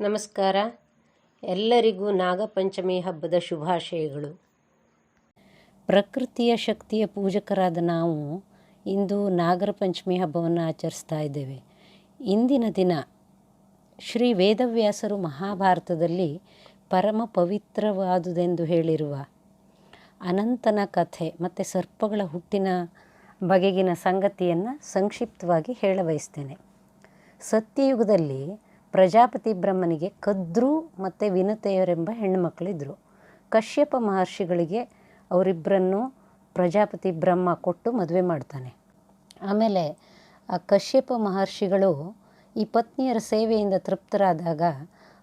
ನಮಸ್ಕಾರ. ಎಲ್ಲರಿಗೂ ನಾಗಪಂಚಮಿ ಹಬ್ಬದ ಶುಭಾಶಯಗಳು. ಪ್ರಕೃತಿಯ ಶಕ್ತಿಯ ಪೂಜಕರಾದ ನಾವು ಇಂದು ನಾಗರ ಪಂಚಮಿ ಹಬ್ಬವನ್ನು ಆಚರಿಸ್ತಾ ಇದ್ದೇವೆ. ಇಂದಿನ ದಿನ ಶ್ರೀ ವೇದವ್ಯಾಸರು ಮಹಾಭಾರತದಲ್ಲಿ ಪರಮ ಪವಿತ್ರವಾದುದೆಂದು ಹೇಳಿರುವ ಅನಂತನ ಕಥೆ ಮತ್ತು ಸರ್ಪಗಳ ಹುಟ್ಟಿನ ಬಗೆಗಿನ ಸಂಗತಿಯನ್ನು ಸಂಕ್ಷಿಪ್ತವಾಗಿ ಹೇಳಬಯಸ್ತೇನೆ. ಸತ್ಯಯುಗದಲ್ಲಿ ಪ್ರಜಾಪತಿ ಬ್ರಹ್ಮನಿಗೆ ಕದ್ರು ಮತ್ತು ವಿನತೆಯರೆಂಬ ಹೆಣ್ಣುಮಕ್ಕಳಿದ್ದರು ಕಶ್ಯಪ ಮಹರ್ಷಿಗಳಿಗೆ ಅವರಿಬ್ಬರನ್ನು ಪ್ರಜಾಪತಿ ಬ್ರಹ್ಮ ಕೊಟ್ಟು ಮದುವೆ ಮಾಡ್ತಾನೆ. ಆಮೇಲೆ ಆ ಕಶ್ಯಪ ಮಹರ್ಷಿಗಳು ಈ ಪತ್ನಿಯರ ಸೇವೆಯಿಂದ ತೃಪ್ತರಾದಾಗ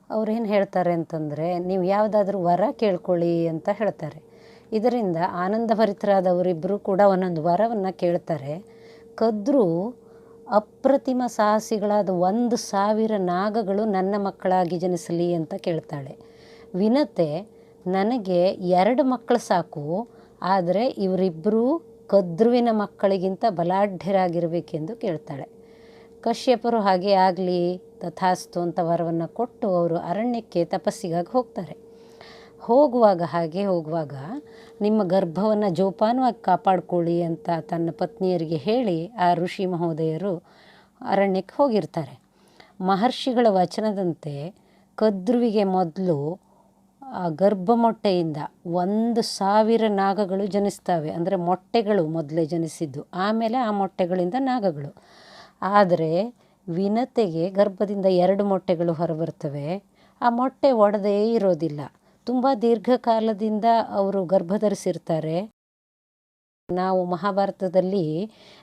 ಅವ್ರೇನು ಹೇಳ್ತಾರೆ ಅಂತಂದರೆ, ನೀವು ಯಾವುದಾದ್ರೂ ವರ ಕೇಳ್ಕೊಳ್ಳಿ ಅಂತ ಹೇಳ್ತಾರೆ. ಇದರಿಂದ ಆನಂದಭರಿತರಾದವರಿಬ್ಬರು ಕೂಡ ಒಂದೊಂದು ವರವನ್ನು ಕೇಳ್ತಾರೆ. ಕದ್ರು ಅಪ್ರತಿಮ ಸಾಹಸಿಗಳಾದ ಒಂದು ಸಾವಿರ ನಾಗಗಳು ನನ್ನ ಮಕ್ಕಳಾಗಿ ಜನಿಸಲಿ ಅಂತ ಕೇಳ್ತಾಳೆ. ವಿನತೆ, ನನಗೆ ಎರಡು ಮಕ್ಕಳು ಸಾಕು, ಆದರೆ ಇವರಿಬ್ಬರೂ ಕದ್ರುವಿನ ಮಕ್ಕಳಿಗಿಂತ ಬಲಾಢ್ಯರಾಗಿರಬೇಕೆಂದು ಕೇಳ್ತಾಳೆ. ಕಶ್ಯಪರು ಹಾಗೆ ಆಗಲಿ, ತಥಾಸ್ತು ಅಂತ ವರವನ್ನು ಕೊಟ್ಟು ಅವರು ಅರಣ್ಯಕ್ಕೆ ತಪಸ್ಸಿಗಾಗಿ ಹೋಗ್ತಾರೆ. ಹೋಗುವಾಗ ಹಾಗೆ ಹೋಗುವಾಗ ನಿಮ್ಮ ಗರ್ಭವನ್ನು ಜೋಪಾನವಾಗಿ ಕಾಪಾಡಿಕೊಳ್ಳಿ ಅಂತ ತನ್ನ ಪತ್ನಿಯರಿಗೆ ಹೇಳಿ ಆ ಋಷಿ ಮಹೋದಯರು ಅರಣ್ಯಕ್ಕೆ ಹೋಗಿರ್ತಾರೆ. ಮಹರ್ಷಿಗಳ ವಚನದಂತೆ ಕದ್ರುವಿಗೆ ಮೊದಲು ಆ ಗರ್ಭ ಮೊಟ್ಟೆಯಿಂದ ಒಂದು ಸಾವಿರ ನಾಗಗಳು ಜನಿಸ್ತವೆ. ಅಂದರೆ ಮೊಟ್ಟೆಗಳು ಮೊದಲೇ ಜನಿಸಿದ್ದು. ಆಮೇಲೆ ಆ ಮೊಟ್ಟೆಗಳಿಂದ ನಾಗಗಳು. ಆದರೆ ವಿನತೆಗೆ ಗರ್ಭದಿಂದ ಎರಡು ಮೊಟ್ಟೆಗಳು ಹೊರಬರ್ತವೆ. ಆ ಮೊಟ್ಟೆ ಒಡೆದೇ ಇರೋದಿಲ್ಲ. ತುಂಬ ದೀರ್ಘಕಾಲದಿಂದ ಅವರು ಗರ್ಭಧರಿಸಿರ್ತಾರೆ. ನಾವು ಮಹಾಭಾರತದಲ್ಲಿ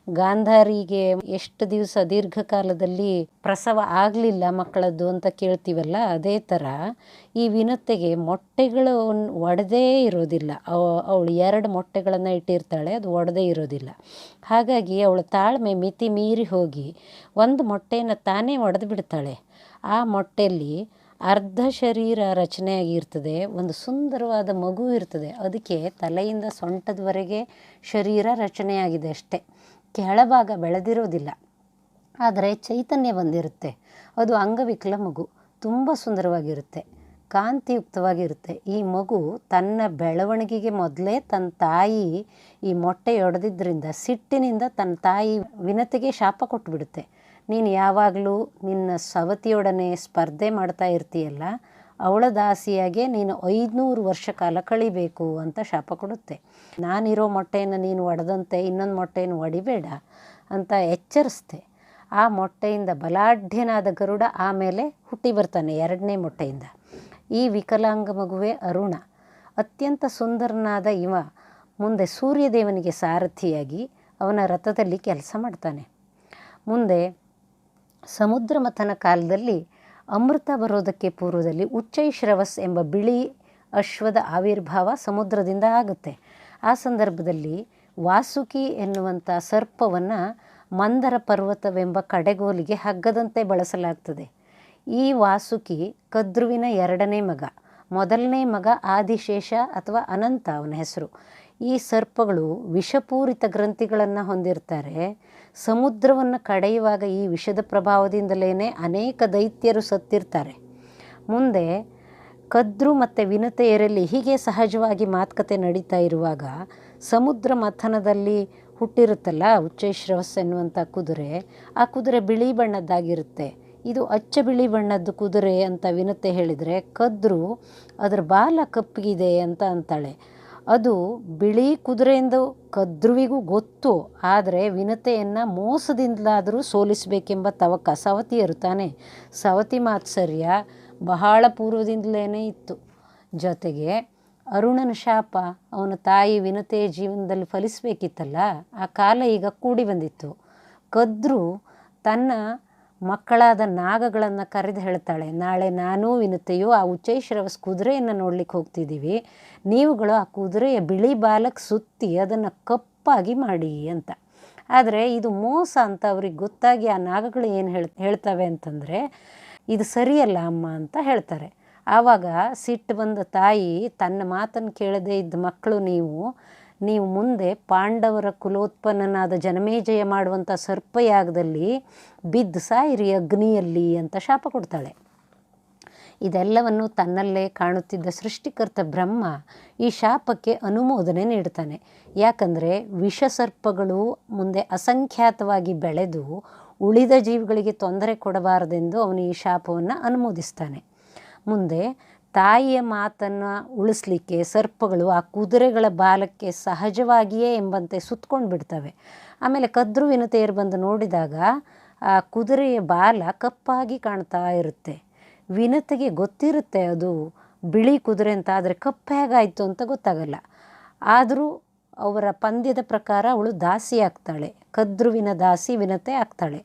ಗಾಂಧಾರಿಗೆ ಎಷ್ಟು ದಿವಸ ದೀರ್ಘಕಾಲದಲ್ಲಿ ಪ್ರಸವ ಆಗಲಿಲ್ಲ ಮಕ್ಕಳದ್ದು ಅಂತ ಕೇಳ್ತೀವಲ್ಲ, ಅದೇ ಥರ ಈ ವಿನತೆಗೆ ಮೊಟ್ಟೆಗಳು ಒಡೆದೇ ಇರೋದಿಲ್ಲ. ಅವಳು ಎರಡು ಮೊಟ್ಟೆಗಳನ್ನು ಇಟ್ಟಿರ್ತಾಳೆ, ಅದು ಒಡೆದೇ ಇರೋದಿಲ್ಲ. ಹಾಗಾಗಿ ಅವಳು ತಾಳ್ಮೆ ಮಿತಿ ಮೀರಿ ಹೋಗಿ ಒಂದು ಮೊಟ್ಟೆಯನ್ನು ತಾನೇ ಒಡೆದು ಬಿಡ್ತಾಳೆ. ಆ ಮೊಟ್ಟೆಯಲ್ಲಿ ಅರ್ಧ ಶರೀರ ರಚನೆಯಾಗಿರ್ತದೆ, ಒಂದು ಸುಂದರವಾದ ಮಗು ಇರ್ತದೆ, ಅದಕ್ಕೆ ತಲೆಯಿಂದ ಸೊಂಟದವರೆಗೆ ಶರೀರ ರಚನೆಯಾಗಿದೆ ಅಷ್ಟೇ. ಕೆಳಭಾಗ ಬೆಳೆದಿರೋದಿಲ್ಲ, ಆದರೆ ಚೈತನ್ಯ ಬಂದಿರುತ್ತೆ. ಅದು ಅಂಗವಿಕಲ ಮಗು, ತುಂಬ ಸುಂದರವಾಗಿರುತ್ತೆ, ಕಾಂತಿಯುಕ್ತವಾಗಿರುತ್ತೆ. ಈ ಮಗು ತನ್ನ ಬೆಳವಣಿಗೆಗೆ ಮೊದಲೇ ತನ್ನ ತಾಯಿ ಈ ಮೊಟ್ಟೆ ಒಡೆದಿದ್ದರಿಂದ ಸಿಟ್ಟಿನಿಂದ ತನ್ನ ತಾಯಿ ವಿನತೆಗೆ ಶಾಪ ಕೊಟ್ಬಿಡುತ್ತೆ. ನೀನು ಯಾವಾಗಲೂ ನಿನ್ನ ಸವತಿಯೊಡನೆ ಸ್ಪರ್ಧೆ ಮಾಡ್ತಾ ಇರ್ತೀಯಲ್ಲ, ಅವಳ ದಾಸಿಯಾಗೆ ನೀನು ಐದುನೂರು ವರ್ಷ ಕಾಲ ಕಳಿಬೇಕು ಅಂತ ಶಾಪ ಕೊಡುತ್ತೆ. ನಾನಿರೋ ಮೊಟ್ಟೆಯನ್ನು ನೀನು ಒಡೆದಂತೆ ಇನ್ನೊಂದು ಮೊಟ್ಟೆಯನ್ನು ಒಡಿಬೇಡ ಅಂತ ಎಚ್ಚರಿಸ್ತೆ. ಆ ಮೊಟ್ಟೆಯಿಂದ ಬಲಾಢ್ಯನಾದ ಗರುಡ ಆಮೇಲೆ ಹುಟ್ಟಿ ಬರ್ತಾನೆ ಎರಡನೇ ಮೊಟ್ಟೆಯಿಂದ. ಈ ವಿಕಲಾಂಗ ಮಗುವೆ ಅರುಣ. ಅತ್ಯಂತ ಸುಂದರನಾದ ಇವ ಮುಂದೆ ಸೂರ್ಯದೇವನಿಗೆ ಸಾರಥಿಯಾಗಿ ಅವನ ರಥದಲ್ಲಿ ಕೆಲಸ ಮಾಡ್ತಾನೆ. ಮುಂದೆ ಸಮುದ್ರ ಮಥನ ಕಾಲದಲ್ಲಿ ಅಮೃತ ಬರೋದಕ್ಕೆ ಪೂರ್ವದಲ್ಲಿ ಉಚ್ಚೈಶ್ರವಸ್ ಎಂಬ ಬಿಳಿ ಅಶ್ವದ ಆವಿರ್ಭಾವ ಸಮುದ್ರದಿಂದ ಆಗುತ್ತೆ. ಆ ಸಂದರ್ಭದಲ್ಲಿ ವಾಸುಕಿ ಎನ್ನುವಂಥ ಸರ್ಪವನ್ನು ಮಂದರ ಪರ್ವತವೆಂಬ ಕಡೆಗೋಲಿಗೆ ಹಗ್ಗದಂತೆ ಬಳಸಲಾಗ್ತದೆ. ಈ ವಾಸುಕಿ ಕದ್ರುವಿನ ಎರಡನೇ ಮಗ, ಮೊದಲನೇ ಮಗ ಆದಿಶೇಷ ಅಥವಾ ಅನಂತ ಅವನ ಹೆಸರು. ಈ ಸರ್ಪಗಳು ವಿಷಪೂರಿತ ಗ್ರಂಥಿಗಳನ್ನು ಹೊಂದಿರ್ತಾರೆ. ಸಮುದ್ರವನ್ನು ಕಡೆಯುವಾಗ ಈ ವಿಷದ ಪ್ರಭಾವದಿಂದಲೇ ಅನೇಕ ದೈತ್ಯರು ಸತ್ತಿರ್ತಾರೆ. ಮುಂದೆ ಕದ್ರು ಮತ್ತು ವಿನತೆಯರಲ್ಲಿ ಹೀಗೆ ಸಹಜವಾಗಿ ಮಾತುಕತೆ ನಡೀತಾ ಇರುವಾಗ ಸಮುದ್ರ ಮಥನದಲ್ಲಿ ಹುಟ್ಟಿರುತ್ತಲ್ಲ ಉಚ್ಚೈಶ್ರವಸ್ ಎನ್ನುವಂಥ ಕುದುರೆ, ಆ ಕುದುರೆ ಬಿಳಿ ಬಣ್ಣದ್ದಾಗಿರುತ್ತೆ. ಇದು ಅಚ್ಚ ಬಿಳಿ ಬಣ್ಣದ್ದು ಕುದುರೆ ಅಂತ ವಿನತೆ ಹೇಳಿದರೆ ಕದ್ರು ಅದರ ಬಾಲ ಕಪ್ಪಗಿದೆ ಅಂತ ಅಂತಾಳೆ. ಅದು ಬಿಳಿ ಕುದುರೆಯಿಂದ ಕದ್ರುವಿಗೂ ಗೊತ್ತು, ಆದರೆ ವಿನತೆಯನ್ನು ಮೋಸದಿಂದಲಾದರೂ ಸೋಲಿಸಬೇಕೆಂಬ ತವಕ ಸವತಿಯರು ತಾನೆ. ಸವತಿ ಮಾತ್ಸರ್ಯ ಬಹಳ ಪೂರ್ವದಿಂದಲೇ ಇತ್ತು. ಜೊತೆಗೆ ಅರುಣನ ಶಾಪ ಅವನ ತಾಯಿ ವಿನತೆಯ ಜೀವನದಲ್ಲಿ ಫಲಿಸಬೇಕಿತ್ತಲ್ಲ, ಆ ಕಾಲ ಈಗ ಕೂಡಿ ಬಂದಿತ್ತು. ಕದ್ರು ತನ್ನ ಮಕ್ಕಳಾದ ನಾಗಗಳನ್ನು ಕರೆದು ಹೇಳ್ತಾಳೆ, ನಾಳೆ ನಾನೂ ವಿನತೆಯು ಆ ಉಚ್ಚೈಶ್ರವಸ್ ಕುದುರೆಯನ್ನು ನೋಡ್ಲಿಕ್ಕೆ ಹೋಗ್ತಿದ್ದೀವಿ ನೀವುಗಳು ಆ ಕುದುರೆಯ ಬಿಳಿ ಬಾಲಕ್ಕೆ ಸುತ್ತಿ ಅದನ್ನು ಕಪ್ಪಾಗಿ ಮಾಡಿ ಅಂತ. ಆದರೆ ಇದು ಮೋಸ ಅಂತ ಅವ್ರಿಗೆ ಗೊತ್ತಾಗಿ ಆ ನಾಗಗಳು ಏನು ಹೇಳ್, ಹೇಳ್ತವೆ ಅಂತಂದರೆ, ಇದು ಸರಿಯಲ್ಲ ಅಮ್ಮ ಅಂತ ಹೇಳ್ತಾರೆ. ಆವಾಗ ಸಿಟ್ಟು ಬಂದ ತಾಯಿ ತನ್ನ ಮಾತನ್ನು ಕೇಳದೇ ಇದ್ದ ಮಕ್ಕಳು ನೀವು ನೀವು ಮುಂದೆ ಪಾಂಡವರ ಕುಲೋತ್ಪನ್ನನಾದ ಜನಮೇಜಯ ಮಾಡುವಂಥ ಸರ್ಪಯಾಗದಲ್ಲಿ ಬಿದ್ದು ಸಾಯಿರಿ ಅಗ್ನಿಯಲ್ಲಿ ಅಂತ ಶಾಪ ಕೊಡ್ತಾಳೆ. ಇದೆಲ್ಲವನ್ನು ತನ್ನಲ್ಲೇ ಕಾಣುತ್ತಿದ್ದ ಸೃಷ್ಟಿಕರ್ತ ಬ್ರಹ್ಮ ಈ ಶಾಪಕ್ಕೆ ಅನುಮೋದನೆ ನೀಡ್ತಾನೆ. ಯಾಕಂದರೆ ವಿಷಸರ್ಪಗಳು ಮುಂದೆ ಅಸಂಖ್ಯಾತವಾಗಿ ಬೆಳೆದು ಉಳಿದ ಜೀವಿಗಳಿಗೆ ತೊಂದರೆ ಕೊಡಬಾರದೆಂದು ಅವನು ಈ ಶಾಪವನ್ನು ಅನುಮೋದಿಸ್ತಾನೆ. ಮುಂದೆ ತಾಯಿಯ ಮಾತನ್ನು ಉಳಿಸ್ಲಿಕ್ಕೆ ಸರ್ಪಗಳು ಆ ಕುದುರೆಗಳ ಬಾಲಕ್ಕೆ ಸಹಜವಾಗಿಯೇ ಎಂಬಂತೆ ಸುತ್ಕೊಂಡು ಬಿಡ್ತವೆ. ಆಮೇಲೆ ಕದ್ರುವಿನ ತೇರು ಬಂದು ನೋಡಿದಾಗ ಆ ಕುದುರೆಯ ಬಾಲ ಕಪ್ಪಾಗಿ ಕಾಣ್ತಾ ಇರುತ್ತೆ. ವಿನತೆಗೆ ಗೊತ್ತಿರುತ್ತೆ ಅದು ಬಿಳಿ ಕುದುರೆ ಅಂತ, ಆದರೆ ಕಪ್ಪು ಹೇಗಾಯಿತು ಅಂತ ಗೊತ್ತಾಗಲ್ಲ. ಆದರೂ ಅವರ ಪಂದ್ಯದ ಪ್ರಕಾರ ಅವಳು ದಾಸಿ ಆಗ್ತಾಳೆ. ಕದ್ರುವಿನ ದಾಸಿ ವಿನತೆ ಆಗ್ತಾಳೆ.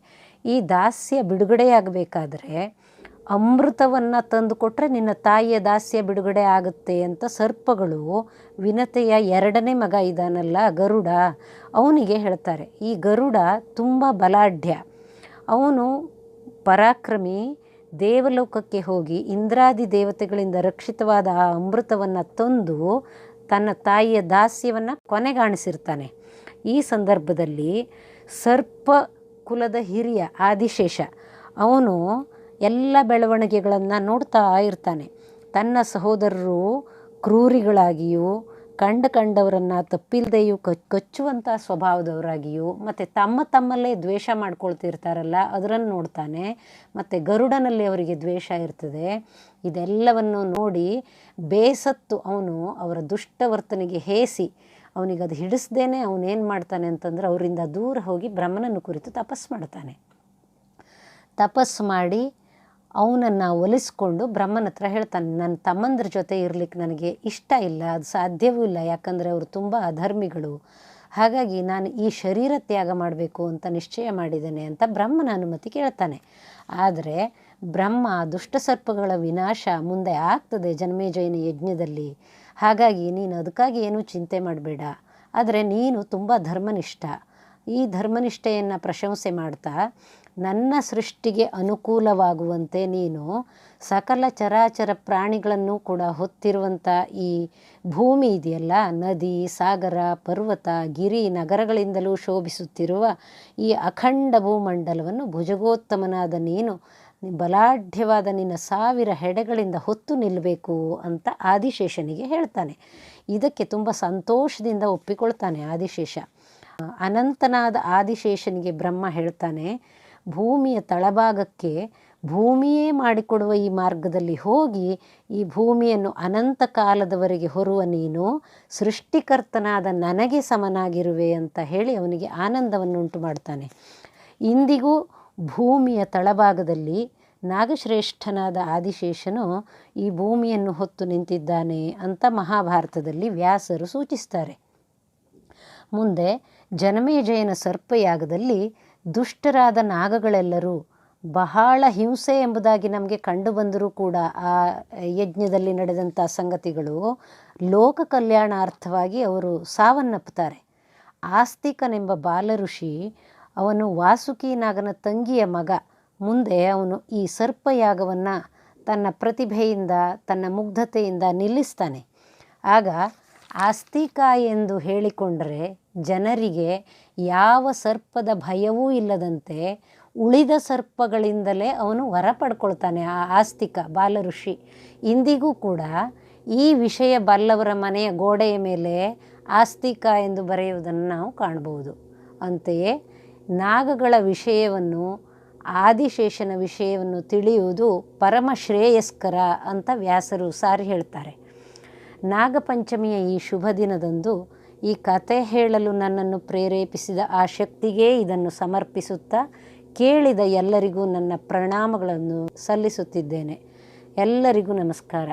ಈ ದಾಸ್ಯ ಬಿಡುಗಡೆಯಾಗಬೇಕಾದ್ರೆ ಅಮೃತವನ್ನು ತಂದು ಕೊಟ್ಟರೆ ನಿನ್ನ ತಾಯಿಯ ದಾಸ್ಯ ಬಿಡುಗಡೆ ಆಗುತ್ತೆ ಅಂತ ಸರ್ಪಗಳು ವಿನತೆಯ ಎರಡನೇ ಮಗ ಇದ್ದಾನಲ್ಲ ಗರುಡ, ಅವನಿಗೆ ಹೇಳ್ತಾರೆ, ಈ ಗರುಡ ತುಂಬ ಬಲಾಢ್ಯ. ಅವನು ಪರಾಕ್ರಮಿ, ದೇವಲೋಕಕ್ಕೆ ಹೋಗಿ ಇಂದ್ರಾದಿ ದೇವತೆಗಳಿಂದ ರಕ್ಷಿತವಾದ ಆ ಅಮೃತವನ್ನು ತಂದು ತನ್ನ ತಾಯಿಯ ದಾಸ್ಯವನ್ನು ಕೊನೆಗಾಣಿಸಿರ್ತಾನೆ. ಈ ಸಂದರ್ಭದಲ್ಲಿ ಸರ್ಪ ಕುಲದ ಹಿರಿಯ ಆದಿಶೇಷ, ಅವನು ಎಲ್ಲ ಬೆಳವಣಿಗೆಗಳನ್ನು ನೋಡ್ತಾ ಇರ್ತಾನೆ. ತನ್ನ ಸಹೋದರರು ಕ್ರೂರಿಗಳಾಗಿಯೂ, ಕಂಡ ಕಂಡವರನ್ನು ತಪ್ಪಿಲ್ಲದೆಯೂ ಕಚ್ಚುವಂಥ ಸ್ವಭಾವದವರಾಗಿಯೂ, ಮತ್ತು ತಮ್ಮ ತಮ್ಮಲ್ಲೇ ದ್ವೇಷ ಮಾಡ್ಕೊಳ್ತಿರ್ತಾರಲ್ಲ ಅದರನ್ನು ನೋಡ್ತಾನೆ. ಮತ್ತು ಗರುಡನಲ್ಲಿ ಅವರಿಗೆ ದ್ವೇಷ ಇರ್ತದೆ. ಇದೆಲ್ಲವನ್ನು ನೋಡಿ ಬೇಸತ್ತು ಅವನು ಅವರ ದುಷ್ಟವರ್ತನೆಗೆ ಹೇಸಿ, ಅವನಿಗೆ ಅದು ಹಿಡಿಸ್ದೇನೆ ಅವನೇನು ಮಾಡ್ತಾನೆ ಅಂತಂದ್ರೆ ಅವರಿಂದ ದೂರ ಹೋಗಿ ಬ್ರಹ್ಮನನ್ನು ಕುರಿತು ತಪಸ್ಸು ಮಾಡ್ತಾನೆ. ತಪಸ್ಸು ಮಾಡಿ ಅವನನ್ನು ಒಲಿಸ್ಕೊಂಡು ಬ್ರಹ್ಮನ ಹತ್ರ ಹೇಳ್ತಾನೆ, ನನ್ನ ತಮ್ಮಂದ್ರ ಜೊತೆ ಇರ್ಲಿಕ್ಕೆ ನನಗೆ ಇಷ್ಟ ಇಲ್ಲ, ಅದು ಸಾಧ್ಯವೂ ಇಲ್ಲ, ಯಾಕಂದರೆ ಅವರು ತುಂಬ ಅಧರ್ಮಿಗಳು. ಹಾಗಾಗಿ ನಾನು ಈ ಶರೀರ ತ್ಯಾಗ ಮಾಡಬೇಕು ಅಂತ ನಿಶ್ಚಯ ಮಾಡಿದ್ದೇನೆ ಅಂತ ಬ್ರಹ್ಮನ ಅನುಮತಿ ಕೇಳ್ತಾನೆ. ಆದರೆ ಬ್ರಹ್ಮ ದುಷ್ಟ ಸರ್ಪಗಳ ವಿನಾಶ ಮುಂದೆ ಆಗ್ತದೆ ಜನ್ಮೇಜಯನ ಯಜ್ಞದಲ್ಲಿ. ಹಾಗಾಗಿ ನೀನು ಅದಕ್ಕಾಗಿ ಏನೂ ಚಿಂತೆ ಮಾಡಬೇಡ. ಆದರೆ ನೀನು ತುಂಬ ಧರ್ಮನಿಷ್ಠ. ಈ ಧರ್ಮನಿಷ್ಠೆಯನ್ನು ಪ್ರಶಂಸೆ ಮಾಡ್ತಾ ನನ್ನ ಸೃಷ್ಟಿಗೆ ಅನುಕೂಲವಾಗುವಂತೆ ನೀನು ಸಕಲ ಚರಾಚರ ಪ್ರಾಣಿಗಳನ್ನು ಕೂಡ ಹೊತ್ತಿರುವಂಥ ಈ ಭೂಮಿ ಇದೆಯಲ್ಲ, ನದಿ, ಸಾಗರ, ಪರ್ವತ, ಗಿರಿ ನಗರಗಳಿಂದಲೂ ಶೋಭಿಸುತ್ತಿರುವ ಈ ಅಖಂಡ ಭೂಮಂಡಲವನ್ನು ಭುಜಗೋತ್ತಮನಾದ ನೀನು ಬಲಾಢ್ಯವಾದ ನಿನ್ನ ಸಾವಿರ ಹೆಡೆಗಳಿಂದ ಹೊತ್ತು ನಿಲ್ಲಬೇಕು ಅಂತ ಆದಿಶೇಷನಿಗೆ ಹೇಳ್ತಾನೆ. ಇದಕ್ಕೆ ತುಂಬ ಸಂತೋಷದಿಂದ ಒಪ್ಪಿಕೊಳ್ತಾನೆ ಆದಿಶೇಷ. ಅನಂತನಾದ ಆದಿಶೇಷನಿಗೆ ಬ್ರಹ್ಮ ಹೇಳ್ತಾನೆ ಭೂಮಿಯ ತಳಭಾಗಕ್ಕೆ ಭೂಮಿಯೇ ಮಾಡಿಕೊಡುವ ಈ ಮಾರ್ಗದಲ್ಲಿ ಹೋಗಿ ಈ ಭೂಮಿಯನ್ನು ಅನಂತ ಕಾಲದವರೆಗೆ ಹೊರುವ ನೀನು ಸೃಷ್ಟಿಕರ್ತನಾದ ನನಗೆ ಸಮನಾಗಿರುವೆ ಅಂತ ಹೇಳಿ ಅವನಿಗೆ ಆನಂದವನ್ನುಂಟು ಮಾಡ್ತಾನೆ. ಇಂದಿಗೂ ಭೂಮಿಯ ತಳಭಾಗದಲ್ಲಿ ನಾಗಶ್ರೇಷ್ಠನಾದ ಆದಿಶೇಷನು ಈ ಭೂಮಿಯನ್ನು ಹೊತ್ತು ನಿಂತಿದ್ದಾನೆ ಅಂತ ಮಹಾಭಾರತದಲ್ಲಿ ವ್ಯಾಸರು ಸೂಚಿಸ್ತಾರೆ. ಮುಂದೆ ಜನಮೇಜಯನ ಸರ್ಪಯಾಗದಲ್ಲಿ ದುಷ್ಟರಾದ ನಾಗಗಳೆಲ್ಲರೂ ಬಹಳ ಹಿಂಸೆ ಎಂಬುದಾಗಿ ನಮಗೆ ಕಂಡು ಬಂದರೂ ಕೂಡ ಆ ಯಜ್ಞದಲ್ಲಿ ನಡೆದಂಥ ಸಂಗತಿಗಳು ಲೋಕ ಕಲ್ಯಾಣಾರ್ಥವಾಗಿ ಅವರು ಸಾವನ್ನಪ್ಪುತ್ತಾರೆ. ಆಸ್ತಿಕನೆಂಬ ಬಾಲಋಷಿ ಅವನು ವಾಸುಕಿ ನಾಗನ ತಂಗಿಯ ಮಗ, ಮುಂದೆ ಅವನು ಈ ಸರ್ಪಯಾಗವನ್ನು ತನ್ನ ಪ್ರತಿಭೆಯಿಂದ, ತನ್ನ ಮುಗ್ಧತೆಯಿಂದ ನಿಲ್ಲಿಸ್ತಾನೆ. ಆಗ ಆಸ್ತಿಕ ಎಂದು ಹೇಳಿಕೊಂಡರೆ ಜನರಿಗೆ ಯಾವ ಸರ್ಪದ ಭಯವೂ ಇಲ್ಲದಂತೆ ಉಳಿದ ಸರ್ಪಗಳಿಂದಲೇ ಅವನು ವರ ಪಡ್ಕೊಳ್ತಾನೆ ಆ ಆಸ್ತಿಕ ಬಾಲಋಷಿ. ಇಂದಿಗೂ ಕೂಡ ಈ ವಿಷಯ ಬಲ್ಲವರ ಮನೆಯ ಗೋಡೆಯ ಮೇಲೆ ಆಸ್ತಿಕ ಎಂದು ಬರೆಯುವುದನ್ನು ನಾವು ಕಾಣಬಹುದು. ಅಂತೆಯೇ ನಾಗಗಳ ವಿಷಯವನ್ನು, ಆದಿಶೇಷನ ವಿಷಯವನ್ನು ತಿಳಿಯುವುದು ಪರಮ ಶ್ರೇಯಸ್ಕರ ಅಂತ ವ್ಯಾಸರು ಸಾರಿ ಹೇಳ್ತಾರೆ. ನಾಗಪಂಚಮಿಯ ಈ ಶುಭ ದಿನದಂದು ಈ ಕತೆ ಹೇಳಲು ನನ್ನನ್ನು ಪ್ರೇರೇಪಿಸಿದ ಆ ಶಕ್ತಿಗೇ ಇದನ್ನು ಸಮರ್ಪಿಸುತ್ತಾ ಕೇಳಿದ ಎಲ್ಲರಿಗೂ ನನ್ನ ಪ್ರಣಾಮಗಳನ್ನು ಸಲ್ಲಿಸುತ್ತಿದ್ದೇನೆ. ಎಲ್ಲರಿಗೂ ನಮಸ್ಕಾರ.